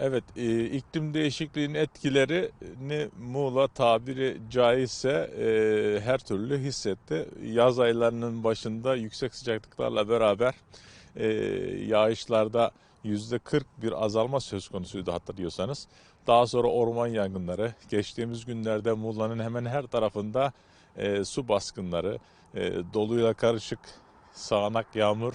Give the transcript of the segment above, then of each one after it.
Evet, e, iklim değişikliğinin etkilerini Muğla tabiri caizse e, her türlü hissetti. Yaz aylarının başında yüksek sıcaklıklarla beraber e, yağışlarda yüzde 40 bir azalma söz konusuydu hatırlıyorsanız. Daha sonra orman yangınları, geçtiğimiz günlerde Muğla'nın hemen her tarafında e, su baskınları, e, doluyla karışık sağanak yağmur,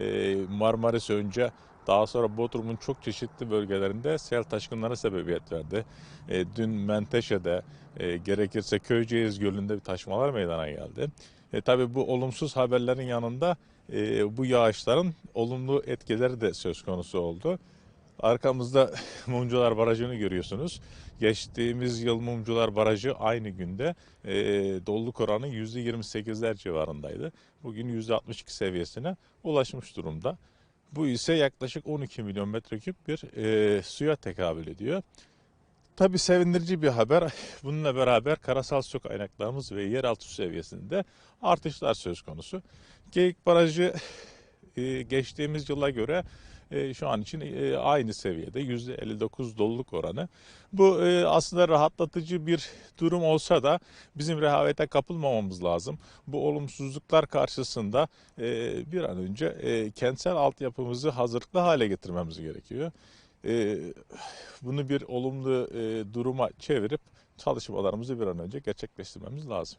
e, Marmaris önce daha sonra Bodrum'un çok çeşitli bölgelerinde sel taşkınlarına sebebiyet verdi. E, dün Menteşe'de e, gerekirse Köyceğiz Gölü'nde bir taşmalar meydana geldi. E, tabii bu olumsuz haberlerin yanında e, bu yağışların olumlu etkileri de söz konusu oldu. Arkamızda Mumcular Barajı'nı görüyorsunuz. Geçtiğimiz yıl Mumcular Barajı aynı günde e, doluluk oranı %28'ler civarındaydı. Bugün %62 seviyesine ulaşmış durumda. Bu ise yaklaşık 12 milyon metreküp bir e, suya tekabül ediyor. Tabii sevindirici bir haber. Bununla beraber karasal su kaynaklarımız ve yeraltı su seviyesinde artışlar söz konusu. Geyik Barajı e, geçtiğimiz yıla göre e, şu an için e, aynı seviyede %59 doluluk oranı. Bu e, aslında rahatlatıcı bir durum olsa da bizim rehavete kapılmamamız lazım. Bu olumsuzluklar karşısında bir an önce e, kentsel altyapımızı hazırlıklı hale getirmemiz gerekiyor. Bunu bir olumlu duruma çevirip çalışmalarımızı bir an önce gerçekleştirmemiz lazım.